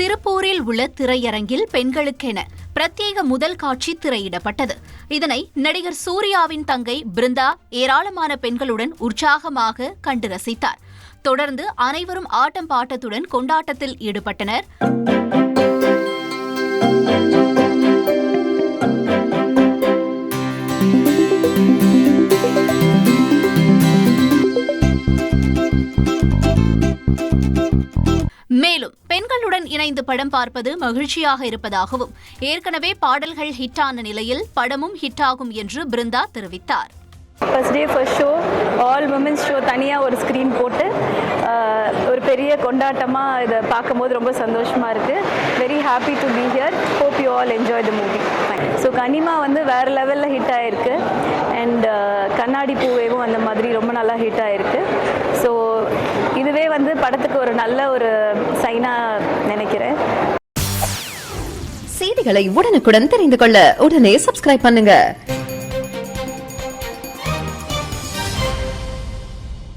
திருப்பூரில் உள்ள திரையரங்கில் பெண்களுக்கென பிரத்யேக முதல் காட்சி திரையிடப்பட்டது. இதனை நடிகர் சூர்யாவின் தங்கை பிருந்தா ஏராளமான பெண்களுடன் உற்சாகமாக கண்டு ரசித்தார். தொடர்ந்து அனைவரும் ஆட்டம் பாட்டத்துடன் கொண்டாட்டத்தில் ஈடுபட்டனர். மேலும் பெண்களுடன் இணைந்து படம் பார்ப்பது மகிழ்ச்சியாக இருப்பதாகவும் ஏற்கனவே பாடல்கள் ஹிட்டான நிலையில் படமும் ஹிட்டாகும் என்று பிருந்தா தெரிவித்தார். First day first show all womens show தனியாக ஒரு ஸ்க்ரீன் போட்டு ஒரு பெரிய கொண்டாட்டமாக இதை பார்க்கும்போது ரொம்ப சந்தோஷமாக இருக்குது very happy to be here hope you all enjoy the movie so கனிமா வந்து வேறு லெவலில் ஹிட் ஆகிருக்கு அண்ட் கண்ணாடி பூவேவும் அந்த மாதிரி ரொம்ப நல்லா ஹிட் ஆகிருக்கு இதுவே வந்து படத்துக்கு ஒரு நல்ல ஒரு சைனாக நினைக்கிறேன். செய்திகளை உடனுக்குடன் தெரிந்து கொள்ள உடனே சப்ஸ்கிரைப் பண்ணுங்க.